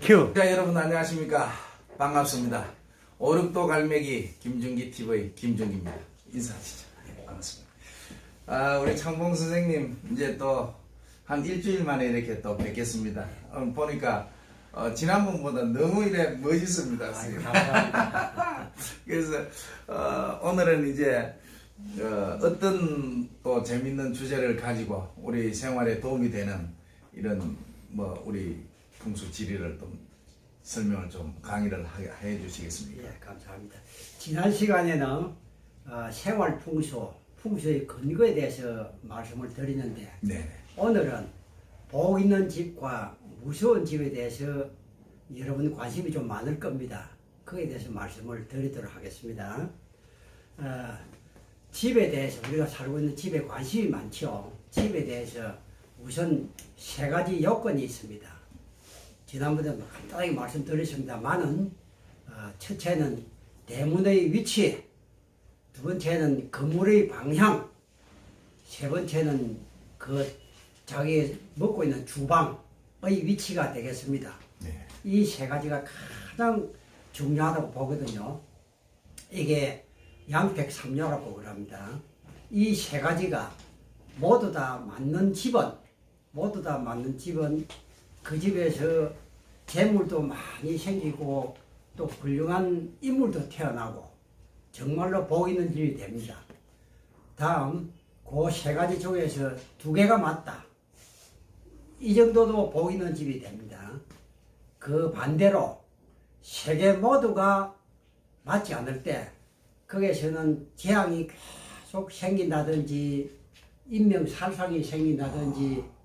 큐. 자 여러분 안녕하십니까 반갑습니다 오륙도 갈매기 김준기 TV 김준기입니다 인사하시죠 예, 반갑습니다 아 우리 창봉 선생님 이제 또 한 일주일 만에 이렇게 또 뵙겠습니다 어, 보니까 어, 지난번보다 너무 이래 멋있습니다. 감사합니다. 그래서 어, 오늘은 이제 어, 어떤 또 재밌는 주제를 가지고 우리 생활에 도움이 되는 이런 뭐 우리 풍수 지리를 좀 설명을 좀 강의를 하- 해 주시겠습니까? 예, 감사합니다. 지난 시간에는 어, 생활 풍수, 풍수의 근거에 대해서 말씀을 드리는데 네. 오늘은 복 있는 집과 무서운 집에 대해서 여러분 관심이 좀 많을 겁니다. 그에 대해서 말씀을 드리도록 하겠습니다. 어, 집에 대해서 우리가 살고 있는 집에 관심이 많죠. 집에 대해서 우선 세 가지 요건이 있습니다. 지난번에 뭐 간단하게 말씀드렸습니다만은 어, 첫째는 대문의 위치, 두 번째는 건물의 방향, 세 번째는 그 자기 먹고 있는 주방의 위치가 되겠습니다. 네. 이세 가지가 가장 중요하다고 보거든요. 이게 양백삼녀라고 그럽니다. 이 세 가지가 모두 다 맞는 집은 모두 다 맞는 집은 그 집에서 재물도 많이 생기고 또 훌륭한 인물도 태어나고 정말로 복 있는 집이 됩니다. 다음 그 세 가지 중에서 두 개가 맞다. 이 정도도 복 있는 집이 됩니다. 그 반대로 세개 모두가 맞지 않을 때 거기에서는 재앙이 계속 생긴다든지 인명 살상이 생긴다든지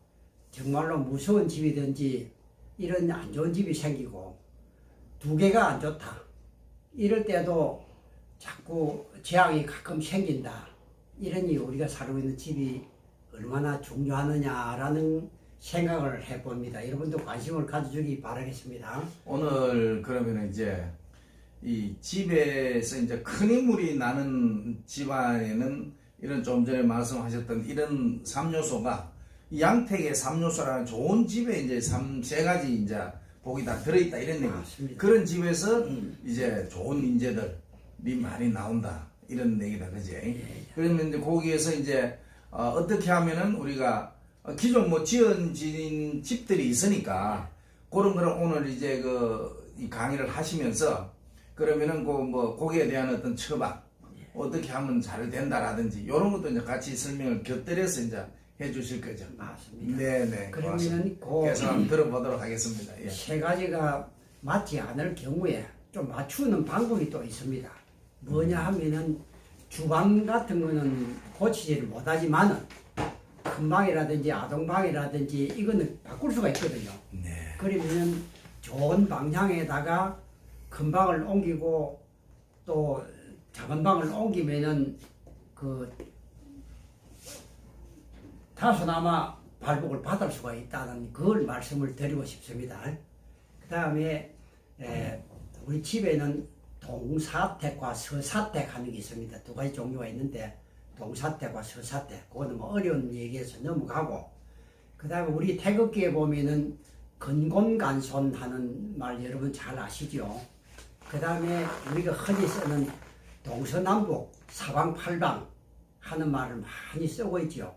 정말로 무서운 집이든지 이런 안 좋은 집이 생기고 두 개가 안 좋다. 이럴 때도 자꾸 재앙이 가끔 생긴다. 이러니 우리가 살고 있는 집이 얼마나 중요하느냐라는 생각을 해봅니다. 여러분도 관심을 가져주기 바라겠습니다. 오늘 그러면 이제 이 집에서 이제 큰 인물이 나는 집안에는 이런 좀 전에 말씀하셨던 이런 삼요소가 이 양택의 삼요소라는 좋은 집에 이제 삼세 가지 이제 복이 다 들어있다 이런 얘기. 맞습니다. 그런 집에서 이제 좋은 인재들이 많이 나온다 이런 얘기다 그지? 그러면 이제 거기에서 이제 어, 떻게 하면은 우리가 어, 기존 뭐 지어진 집들이 있으니까 그런 거를 오늘 이제 그이 강의를 하시면서 그러면은 그뭐 거기에 대한 어떤 처방 어떻게 하면 잘 된다라든지 이런 것도 이제 같이 설명을 곁들여서 이제 해주실 거죠. 맞습니다. 네네. 그러면은 그 그래서 한번 들어보도록 하겠습니다. 예. 세 가지가 맞지 않을 경우에 좀 맞추는 방법이 또 있습니다. 뭐냐 하면은 주방 같은 거는 고치지를 못하지만은 큰 방이라든지 아동 방이라든지 이거는 바꿀 수가 있거든요. 네. 그러면은 좋은 방향에다가 큰 방을 옮기고 또 작은 방을 옮기면은 그 다소나마 발복을 받을 수가 있다는 그걸 말씀을 드리고 싶습니다. 그 다음에 우리 집에는 동사택과 서사택 하는 게 있습니다. 두 가지 종류가 있는데 동사택과 서사택 그거는 뭐 어려운 얘기에서 넘어가고 그 다음에 우리 태극기에 보면은 근곤간손 하는 말 여러분 잘 아시죠? 그 다음에 우리가 흔히 쓰는 동서남북 사방팔방 하는 말을 많이 쓰고 있죠.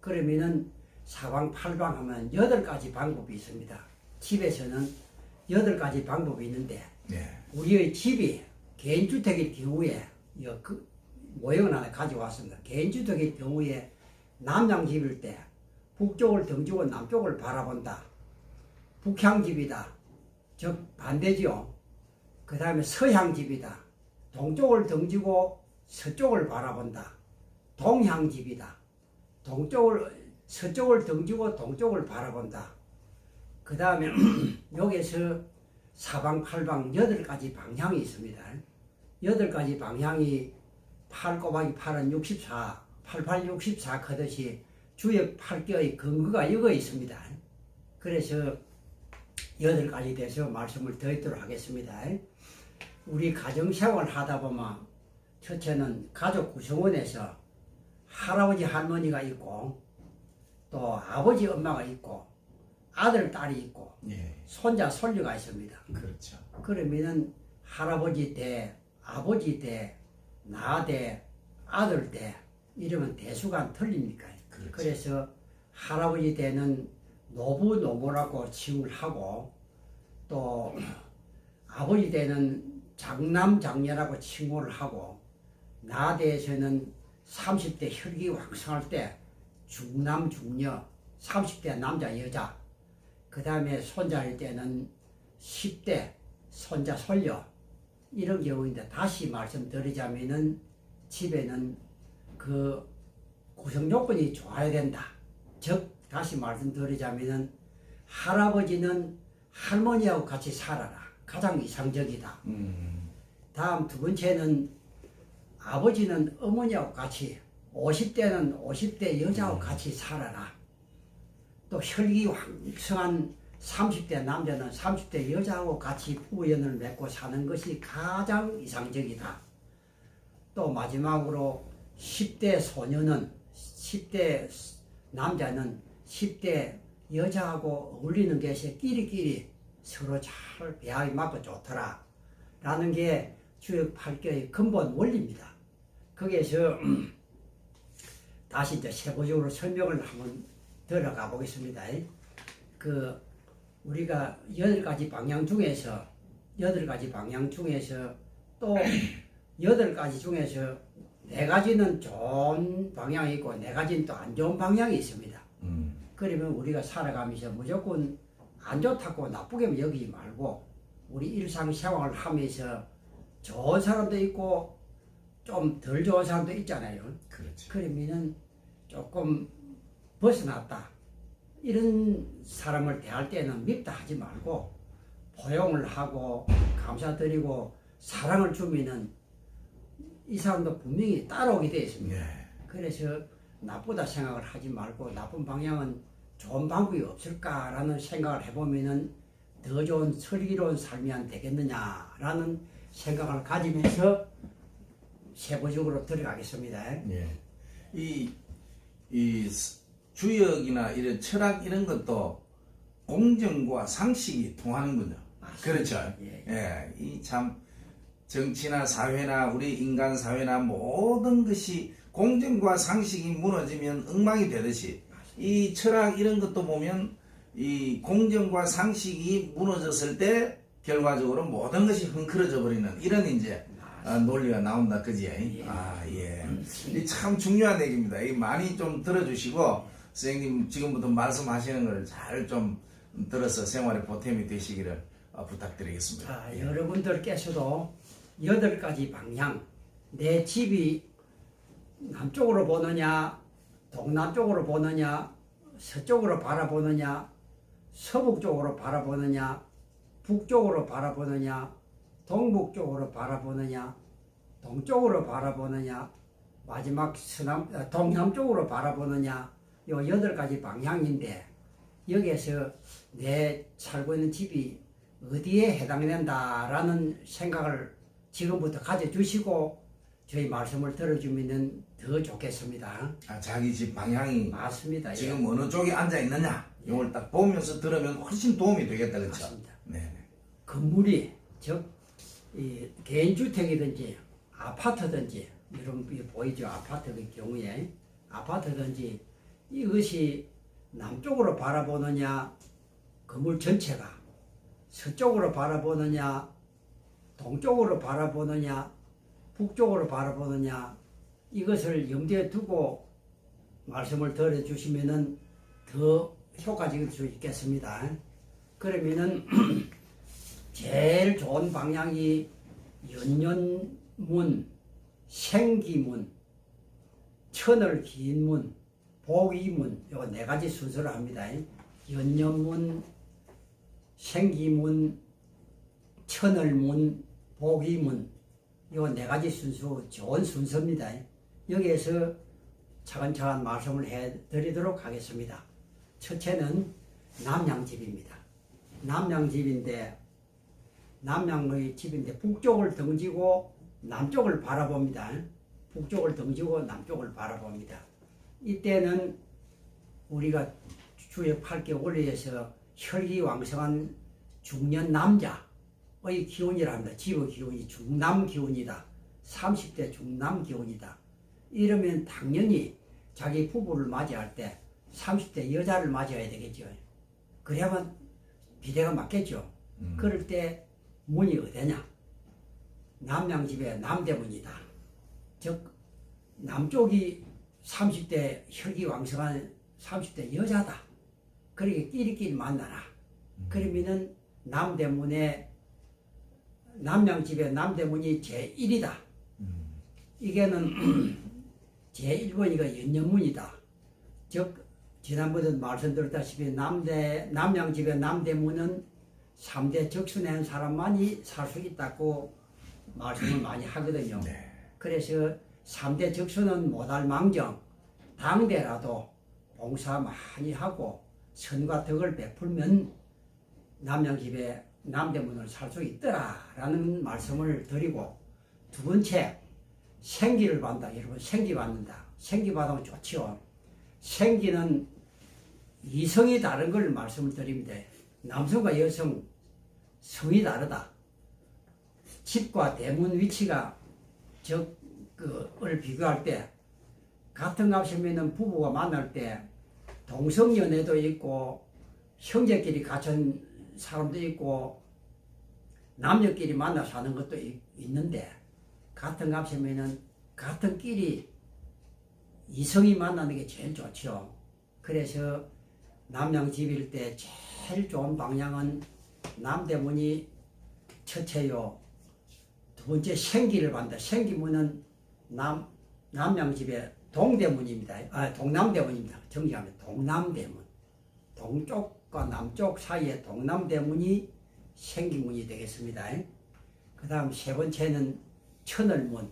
그러면은 사방팔방 하면 여덟 가지 방법이 있습니다. 집에서는 여덟 가지 방법이 있는데 네. 우리의 집이 개인주택일 경우에 여- 그 모형을 하나 가져왔습니다. 개인주택일 경우에 남양집일 때 북쪽을 등지고 남쪽을 바라본다. 북향집이다. 즉 반대지요. 그 다음에 서향집이다. 동쪽을 등지고 서쪽을 바라본다. 동향집이다. 동쪽을 서쪽을 등지고 동쪽을 바라본다. 그 다음에 여기서 사방 팔방 여덟 가지 방향이 있습니다. 여덟 가지 방향이 8 곱하기 8은 64, 88, 64 크듯이 주역 8개의 근거가 이거 있습니다. 그래서 여덟 가지 대해서 말씀을 드리도록 하겠습니다. 우리 가정생활 하다 보면 첫째는 가족 구성원에서 할아버지 할머니가 있고 또 아버지 엄마가 있고 아들, 딸이 있고 예. 손자, 손녀가 있습니다. 그렇죠. 그러면은 할아버지 때, 아버지 때, 나 때, 아들 때 이러면 대수가 틀립니까? 그렇죠. 그래서 할아버지 때는 노부 노모라고 칭을 하고 또 아버지 때는 장남 장녀라고 칭호를 하고 나 대에서는 30대 혈기 왕성할 때 중남 중녀 30대 남자 여자 그 다음에 손자일 때는 10대 손자 손녀 이런 경우인데 다시 말씀드리자면은 집에는 그 구성 요건이 좋아야 된다. 즉 다시 말씀드리자면은 할아버지는 할머니하고 같이 살아라. 가장 이상적이다. 음. 다음 두 번째는 아버지는 어머니하고 같이 50대는 50대 여자하고 같이 살아라. 또 혈기 왕성한 30대 남자는 30대 여자하고 같이 부연을 맺고 사는 것이 가장 이상적이다. 또 마지막으로 10대 소녀는 10대 남자는 10대 여자하고 어울리는 것이 끼리끼리 서로 잘 배합이 맞고 좋더라. 라는 게 주역 8개의 근본 원리입니다. 거기에서 다시 이제 세부적으로 설명을 한번 들어가 보겠습니다. 그 우리가 여덟 가지 방향 중에서 여덟 가지 방향 중에서 또 여덟 가지 중에서 네 가지는 좋은 방향이 있고 네 가지는 또 안 좋은 방향이 있습니다. 음. 그러면 우리가 살아가면서 무조건 안 좋다고 나쁘게 여기지 말고 우리 일상 생활을 하면서 좋은 사람도 있고 좀 덜 좋은 사람도 있잖아요. 그렇죠. 그러면은 조금 벗어났다. 이런 사람을 대할 때는 밉다 하지 말고 포용을 하고 감사드리고 사랑을 주면은 이 사람도 분명히 따라오게 되어 있습니다. 예. 그래서 나쁘다 생각을 하지 말고 나쁜 방향은 좋은 방법이 없을까라는 생각을 해보면은 더 좋은 슬기로운 삶이 안 되겠느냐라는 생각을 가지면서 세부적으로 들어가겠습니다. 예. 이, 이 스- 주역이나 이런 철학 이런 것도 공정과 상식이 통하는군요. 맞습니다. 그렇죠. 예. 예. 이 참 정치나 사회나 우리 인간 사회나 모든 것이 공정과 상식이 무너지면 엉망이 되듯이 이 철학 이런 것도 보면 이 공정과 상식이 무너졌을 때 결과적으로 모든 것이 흥크러져 버리는 이런 이제 아, 논리가 나온다 그지? 예. 아 예. 이참 중요한 얘기입니다. 이 많이 좀 들어주시고 선생님 지금부터 말씀하시는 걸 잘 좀 들어서 생활에 보탬이 되시기를 어, 부탁드리겠습니다. 자, 여러분들께서도 여덟 가지 방향, 내 집이 남쪽으로 보느냐, 동남쪽으로 보느냐, 서쪽으로 바라보느냐, 서북쪽으로 바라보느냐, 북쪽으로 바라보느냐, 동북쪽으로 바라보느냐, 동쪽으로 바라보느냐, 마지막 서남, 어, 동남쪽으로 바라보느냐, 요 여덟 가지 방향인데, 여기에서 내 살고 있는 집이 어디에 해당된다라는 생각을 지금부터 가져주시고 저희 말씀을 들어주면 더 좋겠습니다. 아, 자기 집 방향이 맞습니다. 예. 지금 어느 쪽에 앉아 있느냐 이걸 딱 보면서 들으면 훨씬 도움이 되겠다 그렇죠? 맞습니다. 네. 건물이 즉 이 개인주택이든지 아파트든지 여러분 이 보이죠? 아파트의 경우에. 아파트든지 이것이 남쪽으로 바라보느냐? 건물 전체가 서쪽으로 바라보느냐? 동쪽으로 바라보느냐? 북쪽으로 바라보느냐? 이것을 염두에 두고 말씀을 들어 주시면은 더 효과적일 수 있겠습니다. 그러면은 제일 좋은 방향이 연년문, 생기문, 천을 긴 문, 복이문 요네 가지 순서로 합니다. 연년문, 생기문, 천을문, 복이문 요네 가지 순서 좋은 순서입니다. 여기에서 차근차근 말씀을 해드리도록 하겠습니다. 첫째는 남양집입니다. 남양집인데 남양의 집인데 북쪽을 등지고 남쪽을 바라봅니다. 북쪽을 등지고 남쪽을 바라봅니다. 이때는 우리가 주역 8개 원리에서 혈기왕성한 중년 남자의 기운이라 합니다. 집의 기운이 중남 기운이다. 30대 중남 기운이다. 이러면 당연히 자기 부부를 맞이할 때 30대 여자를 맞이해야 되겠죠. 그래야만 비대가 맞겠죠. 그럴 때 문이 어디냐? 남양집의 남대문이다. 즉 남쪽이 30대 혈기왕성한 30대 여자다. 그러게 끼리끼리 만나라. 그러면은 남대문에 남양집의 남대문이 제1이다. 이게는 제1번이가 연영문이다. 즉 지난번에 말씀드렸다시피 남대 남양집의 남대문은 3대 적수낸 사람만이 살 수 있다고 말씀을 많이 하거든요. 네. 그래서 3대 적수는 못할 망정 당대라도 봉사 많이 하고 선과 덕을 베풀면 남양집에 남대문을 살 수 있더라라는 말씀을 드리고 두 번째 생기를 받는다 여러분 생기 받는다 생기 받으면 좋지요 생기는 이성이 다른 걸 말씀을 드립니다 남성과 여성 성이 다르다 집과 대문 위치가 적을 비교할 때 같은 값이면은 부부가 만날 때 동성연애도 있고 형제끼리 갇힌 사람도 있고 남녀끼리 만나 사는 것도 있- 있는데 같은 값이면은 같은 끼리 이성이 만나는 게 제일 좋죠. 그래서 남양 집일 때 제일 좋은 방향은 남대문이 첫째요. 두 번째 생기를 받는다. 생기문은 남 남양 집의 동대문입니다. 아 동남대문입니다. 정리하면 동남대문. 동쪽과 남쪽 사이에 동남대문이 생기문이 되겠습니다. 그 다음 세 번째는 천을문.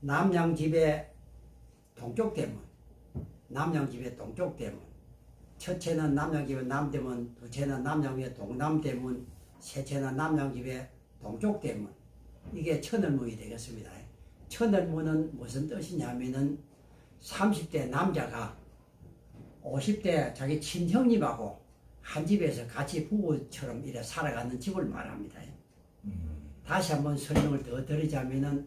남양 집의 동쪽 대문. 남양 집의 동쪽 대문. 첫째는 남양집의 남대문, 둘째는 남양집의 동남대문, 셋째는 남양집의 동쪽대문. 이게 천을문이 되겠습니다. 천을문은 무슨 뜻이냐면은 30대 남자가 50대 자기 친형님하고 한 집에서 같이 부부처럼 이래 살아가는 집을 말합니다. 다시 한번 설명을 더 드리자면은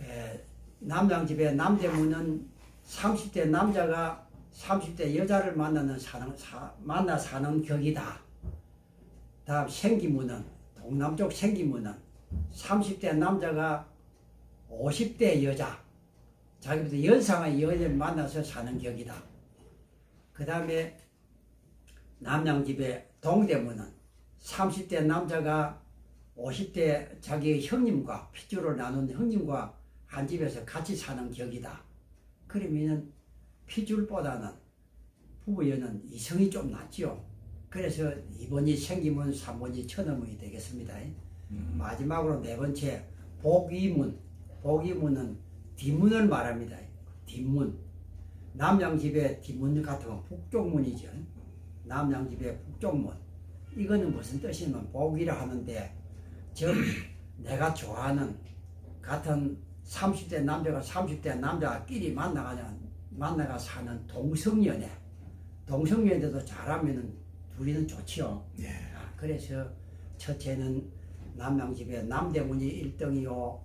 에, 남양 집의 남대문은 30대 남자가 30대 여자를 만나는 사는 사, 만나 사는 격이다. 다음 생기문은 동남쪽 생기문은 30대 남자가 50대 여자 자기보다 연상의 여자를 만나서 사는 격이다. 그 다음에 남양집의 동대문은 30대 남자가 50대 자기의 형님과 핏줄을 나눈 형님과 한 집에서 같이 사는 격이다. 그러면은 핏줄보다는 부부연은 이성이 좀 낫지요. 그래서 2번이 생기문, 3번이 천어문이 되겠습니다. 마지막으로 네 번째 복위문. 복위문은 뒷문을 말합니다. 뒷문. 남양집의 뒷문 같은 건 북쪽문이죠. 남양집의 북쪽문. 이거는 무슨 뜻이냐면 복이라 하는데 즉 내가 좋아하는 같은 30대 남자가 30대 남자끼리 만나가 만나가 사는 동성연애. 동성연애도 잘하면은 둘이는 좋지요. 예. 아, 그래서 첫째는 남양집의 남대문이 1등이요.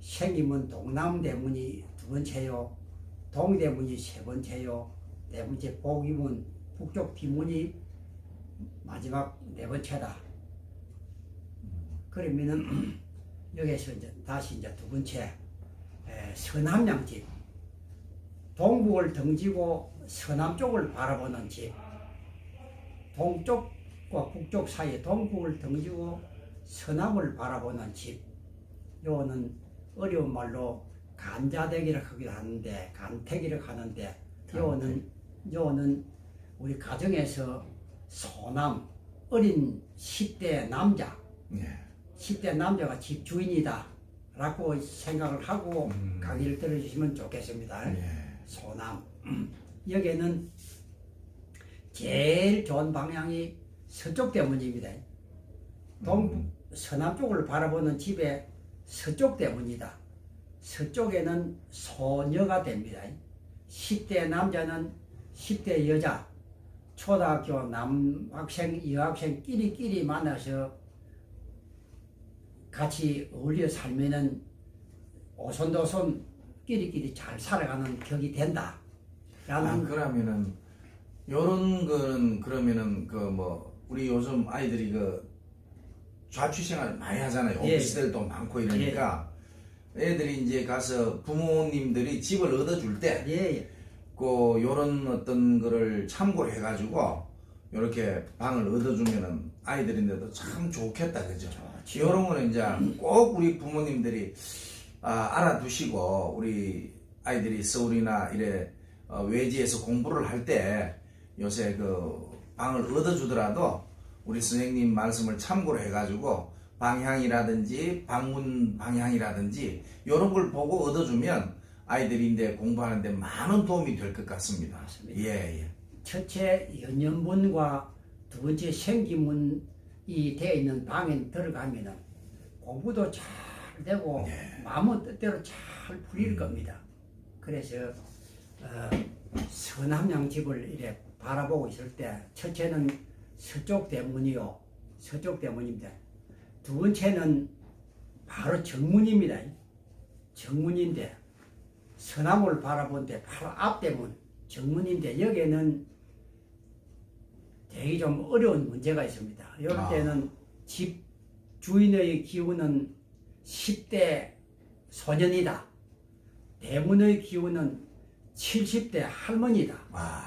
생기문 동남대문이 두 번째요. 동대문이 세 번째요. 네 번째 복이문 북쪽 뒷문이 마지막 네 번째다. 그러면은 여기서 이제 다시 이제 두 번째 에, 서남양집 동북을 등지고 서남 쪽을 바라보는 집 동쪽과 북쪽 사이에 동북을 등지고 서남을 바라보는 집 요거는 어려운 말로 간자댁이라고 하기도 하는데 간택이라고 하는데 요거는 요거는 우리 가정에서 소남 어린 10대 남자 예. 10대 남자가 집 주인이다 라고 생각을 하고 음. 강의를 들어주시면 좋겠습니다. 예. 소남 여기에는 제일 좋은 방향이 서쪽 대문입니다. 동 서남 쪽을 바라보는 집의 서쪽 대문이다. 서쪽에는 소녀가 됩니다. 10대 남자는 10대 여자, 초등학교 남학생, 여학생 끼리끼리 만나서 같이 어울려 살면은 오손도손 끼리끼리 잘 살아가는 격이 된다. 아, 라는 그러면은 요런 거는 그러면은 그 뭐 우리 요즘 아이들이 그 좌취 생활 많이 하잖아요. 예. 오피스들도 많고 이러니까 애들이 이제 가서 부모님들이 집을 얻어줄 때 예, 예. 그 요런 어떤 거를 참고해 가지고 요렇게 방을 얻어주면은 아이들인데도 참 좋겠다 그죠? 요런 거는 이제 꼭 우리 부모님들이 아, 알아두시고 우리 아이들이 서울이나 이래 어, 외지에서 공부를 할 때 요새 그 방을 얻어주더라도 우리 선생님 말씀을 참고로 해가지고 방향이라든지 방문 방향이라든지 이런 걸 보고 얻어주면 아이들이 이제 공부하는데 많은 도움이 될 것 같습니다. 맞습니다. 예, 예. 첫째 첫째 연년문과 두 번째 생기문이 되어 있는 방에 들어가면은 공부도 잘 되고 마음은 뜻대로 잘 풀릴 겁니다. 그래서 어, 서남 양 집을 이래 바라보고 있을 때 첫째는 서쪽 대문이요 서쪽 대문입니다. 두 번째는 바로 정문입니다. 정문인데 서남을 바라본 데 바로 앞대문 정문인데 여기에는 되게 좀 어려운 문제가 있습니다. 이럴 아. 때는 집 주인의 기운은 10대 소년이다. 대문의 기운은 70대 할머니다. 와,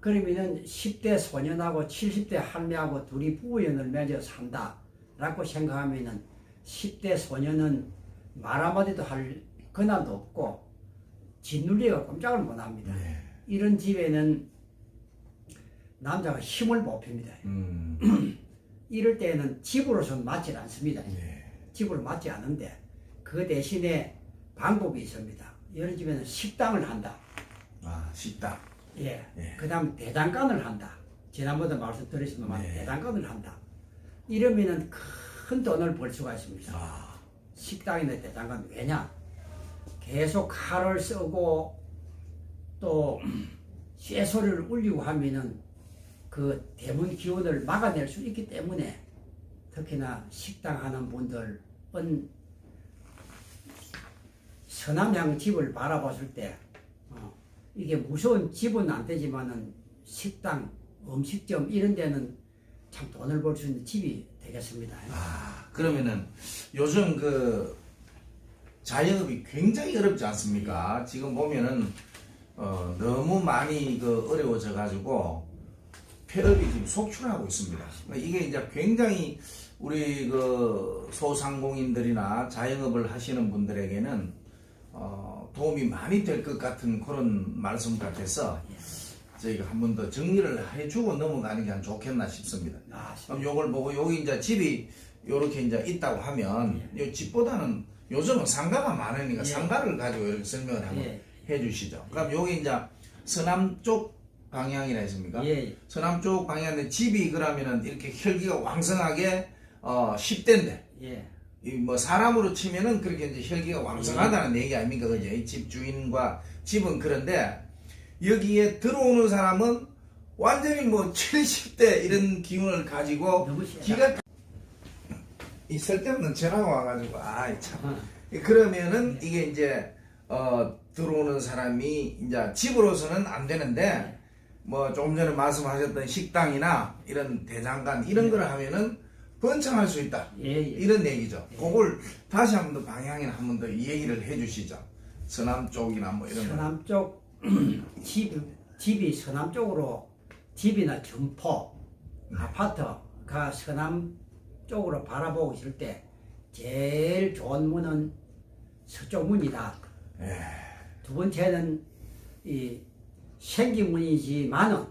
그러면은 10대 소년하고 70대 할매하고 둘이 부부연을 맺어 산다. 라고 생각하면은 10대 소년은 말 한마디도 할 권한도 없고 짓눌리가 꼼짝을 못 합니다. 네. 이런 집에는 남자가 힘을 못 핍니다. 음, 이럴 때는 집으로서는 맞지 않습니다. 예, 집으로 맞지 않은데 그 대신에 방법이 있습니다. 이런 집에는 식당을 한다. 아 식당. 예. 예. 그 다음 대장간을 한다. 지난번에 말씀드렸지만 네. 대장간을 한다. 이러면은 큰 돈을 벌 수가 있습니다. 아, 식당이나 대장간. 왜냐? 계속 칼을 쓰고 또 쇠소리를 울리고 하면은 그 대문 기운을 막아낼 수 있기 때문에 특히나 식당 하는 분들은 서남향 집을 바라봤을 때 어, 이게 무서운 집은 안 되지만은 식당, 음식점 이런 데는 참 돈을 벌 수 있는 집이 되겠습니다. 아, 그러면은 요즘 그 자영업이 굉장히 어렵지 않습니까? 지금 보면은 어, 너무 많이 그 어려워져 가지고 폐업이 지금 속출하고 있습니다. 이게 이제 굉장히 우리 그 소상공인들이나 자영업을 하시는 분들에게는 어, 도움이 많이 될 것 같은 그런 말씀 같아서 저희가 한 번 더 정리를 해주고 넘어가는 게한 좋겠나 싶습니다. 아, 그럼 요걸 보고 여기 이제 집이 요렇게 이제 있다고 하면 요 집보다는 요즘은 상가가 많으니까 예. 상가를 가지고 이렇게 설명을 한번 예. 해 주시죠. 그럼 여기 이제 서남 쪽 방향이라 했습니까? 예, 서남 쪽 방향인데 집이 그러면은 이렇게 혈기가 왕성하게 어 10대인데 예, 이뭐 사람으로 치면은 그렇게 이제 혈기가 왕성하다는 얘기 아닙니까? 그죠? 이집 주인과 집은 그런데 여기에 들어오는 사람은 완전히 뭐 70대 이런 기운을 가지고. 기가 이 쓸데없는 전화가 와가지고 아이 참 어, 그러면은 이게 이제 어 들어오는 사람이 이제 집으로서는 안 되는데 뭐 조금 전에 말씀하셨던 식당이나 이런 대장간 이런 거를 하면은 번창할 수 있다 예, 예. 이런 얘기죠. 그걸 다시 한 번 더 방향이나 한 번 더 얘기를 해주시죠. 서남 쪽이나 뭐 이런 거. 서남 쪽 집, 집이 서남 쪽으로 집이나 점포 아파트가 서남 쪽으로 바라보고 있을 때 제일 좋은 문은 서쪽 문이다. 예. 두 번째는 이 생기문이지만은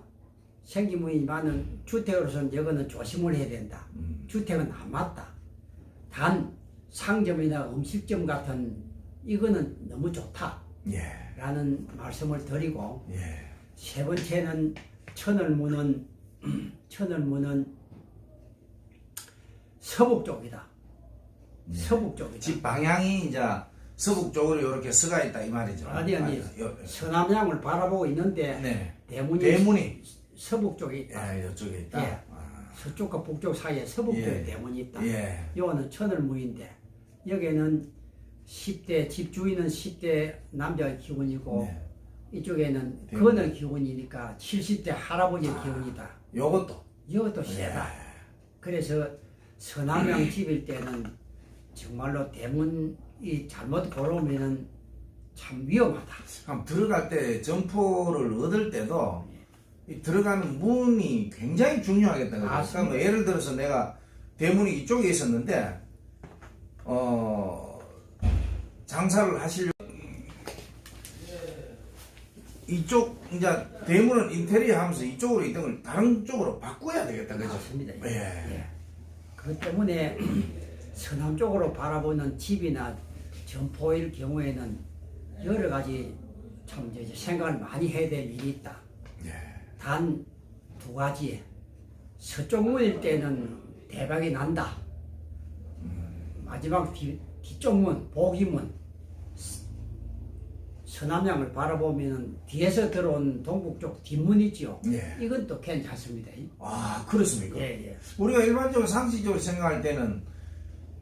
생기문이지만은 주택으로서는 이거는 조심을 해야 된다. 음. 주택은 안 맞다. 단 상점이나 음식점 같은 이거는 너무 좋다. 예. 라는 말씀을 드리고 예. 세 번째는 천을문은 천을문은 서북 쪽이다. 예. 서북 쪽이다. 집 방향이 이제 서북 쪽으로 이렇게 서가 있다 이 말이죠. 아니 아니 요- 서남향을 바라보고 있는데 네. 대문이 대문이 서북 쪽에 있다. 예, 이쪽에 있다. 예. 아, 서쪽과 북쪽 사이에 서북 쪽에 예. 대문이 있다. 예. 요거는 천을무인데 여기는 10대 집주인은 10대 남자 기운이고 네. 이쪽에는 대문. 아. 건을 기운이니까 70대 할아버지 기운이다. 요것도 이것도 세다. 예. 그래서 서남양 집일 때는 정말로 대문이 잘못 걸어오면은 참 위험하다. 그럼 들어갈 때 점포를 얻을 때도 이 들어가는 문이 굉장히 중요하겠다. 그죠? 맞습니다. 그러니까 뭐 예를 들어서 내가 대문이 이쪽에 있었는데 어 장사를 하시려 이쪽 이제 대문은 인테리어 하면서 이쪽으로 있던 걸 다른 쪽으로 바꿔야 되겠다. 그죠? 맞습니다. 예. 그 때문에 서남 쪽으로 바라보는 집이나 점포일 경우에는 여러 가지 참 이제 생각을 많이 해야 될 일이 있다. 예. 단두 가지. 서쪽 문일 때는 대박이 난다. 마지막 뒤, 뒤쪽 문, 보기문, 서- 서남향을 바라보면 뒤에서 들어온 동북쪽 뒷문 있지요. 예. 이건 또 괜찮습니다. 아 그렇습니까? 예, 예. 우리가 일반적으로 상식적으로 생각할 때는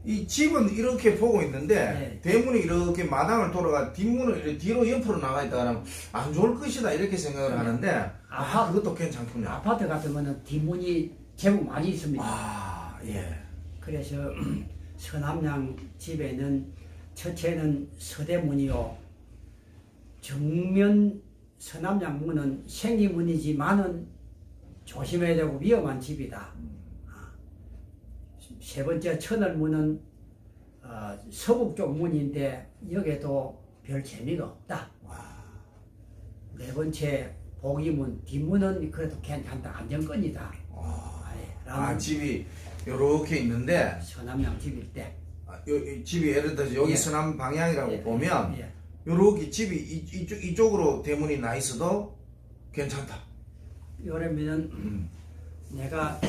이 집은 이렇게 보고 있는데 네. 대문이 이렇게 마당을 돌아가 이렇게 뒤로 옆으로 나가 있다 그러면 안 좋을 것이다 이렇게 생각을 네. 하는데 아 아하. 그것도 괜찮군요. 아파트 같으면 뒷문이 제법 많이 있습니다. 아 예. 그래서 서남양 집에는 첫째는 서대문이요. 정면 서남양 문은 생기문이지만은 조심해야 되고 위험한 집이다. 아, 세 번째 천을문은 어, 서북 쪽 문인데 여기도 별 재미가 없다. 네 번째 보기문 뒷문은 그래도 괜찮다 안정권이다. 아, 예, 아 라는 집이 이렇게 있는데 서남양 집일 때. 아, 요, 이 집이 예를 들어서 여기 예. 서남 방향이라고 예, 보면 예. 요렇게 집이 이, 이쪽, 이쪽으로 대문이 나 있어도 괜찮다. 요러면은 음. 내가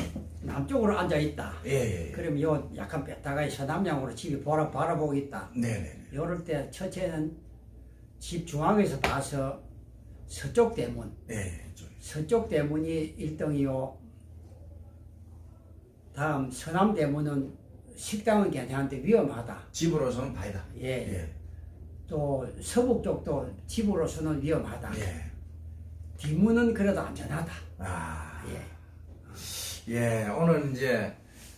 남쪽으로 앉아 있다. 예, 예, 예. 그러면 요 약간 뺐다가 서남향으로 집이 보라, 바라보고 있다. 네네. 요럴 때 첫째는 집 중앙에서 봐서 서쪽 대문, 예, 예. 이쪽에. 서쪽 대문이 1등이요. 다음 서남 대문은 식당은 괜찮은데 위험하다. 집으로서는 다이다. 예. 예. 또 서북 쪽도 집으로서는 위험하다. 예. 뒷문은 그래도 안전하다. 아, 예. 예, 오늘 이제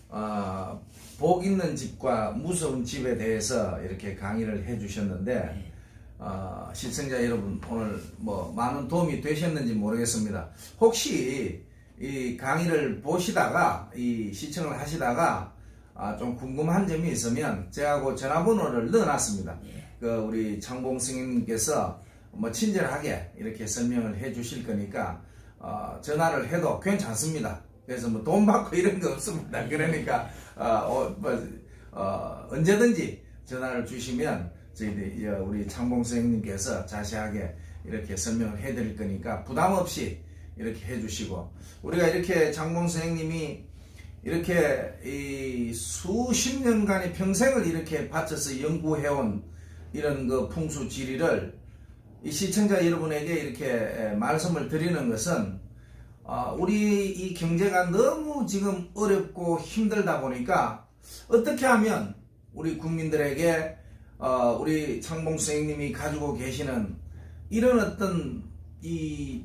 어, 복 있는 집과 무서운 집에 대해서 이렇게 강의를 해주셨는데 어, 시청자 여러분 오늘 뭐 많은 도움이 되셨는지 모르겠습니다. 혹시 이 강의를 보시다가 이 시청을 하시다가 아, 좀 궁금한 점이 있으면 제하고 전화번호를 넣어놨습니다. 그 우리 장봉 스님께서 뭐 친절하게 이렇게 설명을 해 주실 거니까 어, 전화를 해도 괜찮습니다. 그래서 뭐 돈 받고 이런 거 없습니다. 그러니까 어, 어, 뭐, 어, 언제든지 전화를 주시면 저희들 어, 우리 창봉 선생님께서 자세하게 이렇게 설명을 해드릴 거니까 부담 없이 이렇게 해주시고 우리가 이렇게 장봉 선생님이 이렇게 이 수십 년간의 평생을 이렇게 바쳐서 연구해온 이런 그 풍수 지리를 이 시청자 여러분에게 이렇게 에, 말씀을 드리는 것은 어, 우리 이 경제가 너무 지금 어렵고 힘들다 보니까 어떻게 하면 우리 국민들에게 어, 우리 창봉 선생님이 가지고 계시는 이런 어떤 이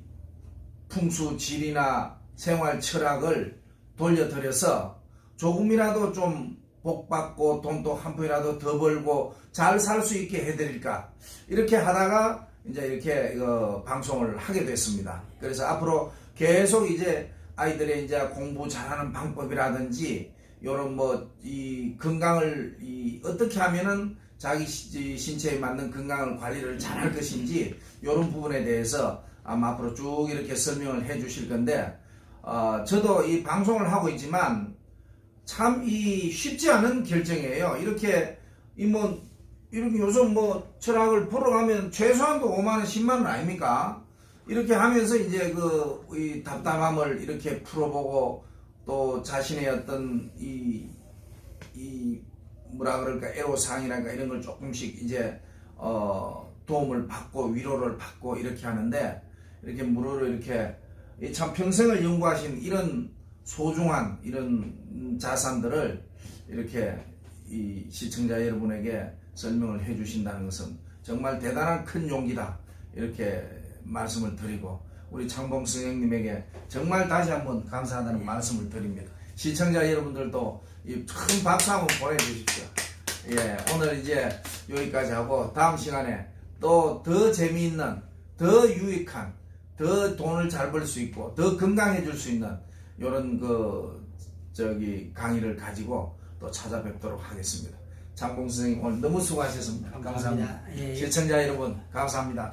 풍수 질이나 생활 철학을 돌려드려서 조금이라도 좀 복받고 돈도 한 푼이라도 더 벌고 잘 살 수 있게 해드릴까 이렇게 하다가 이제 이렇게 어, 방송을 하게 됐습니다. 그래서 앞으로 계속 이제 아이들의 이제 공부 잘하는 방법이라든지 이런 뭐 이 건강을 이 어떻게 하면은 자기 시- 신체에 맞는 건강을 관리를 잘 할 것인지 이런 부분에 대해서 아마 앞으로 쭉 이렇게 설명을 해 주실 건데 어, 저도 이 방송을 하고 있지만 참 이 쉽지 않은 결정이에요. 이렇게 이뭐 이렇게 요즘 뭐 철학을 보러 가면 최소한도 5만 원, 10만 원 아닙니까? 이렇게 하면서 이제 그 이 답답함을 이렇게 풀어보고 또 자신의 어떤 이, 이 뭐라 그럴까 애로사항이랄까 이런 걸 조금씩 이제 어 도움을 받고 위로를 받고 이렇게 하는데 이렇게 무료로 이렇게 이참 평생을 연구하신 이런 소중한 이런 자산들을 이렇게 이 시청자 여러분에게 설명을 해 주신다는 것은 정말 대단한 큰 용기다 이렇게 말씀을 드리고 우리 창봉 선생님에게 정말 다시 한번 감사하다는 말씀을 드립니다. 시청자 여러분들도 이 큰 박수 한번 보내주십시오. 예, 오늘 이제 여기까지 하고 다음 시간에 또 더 재미있는, 더 유익한, 더 돈을 잘 벌 수 있고 더 건강해질 수 있는 이런 그 저기 강의를 가지고 또 찾아뵙도록 하겠습니다. 장봉 선생님 오늘 너무 수고하셨습니다. 감사합니다. 감사합니다. 예, 예. 시청자 여러분 감사합니다.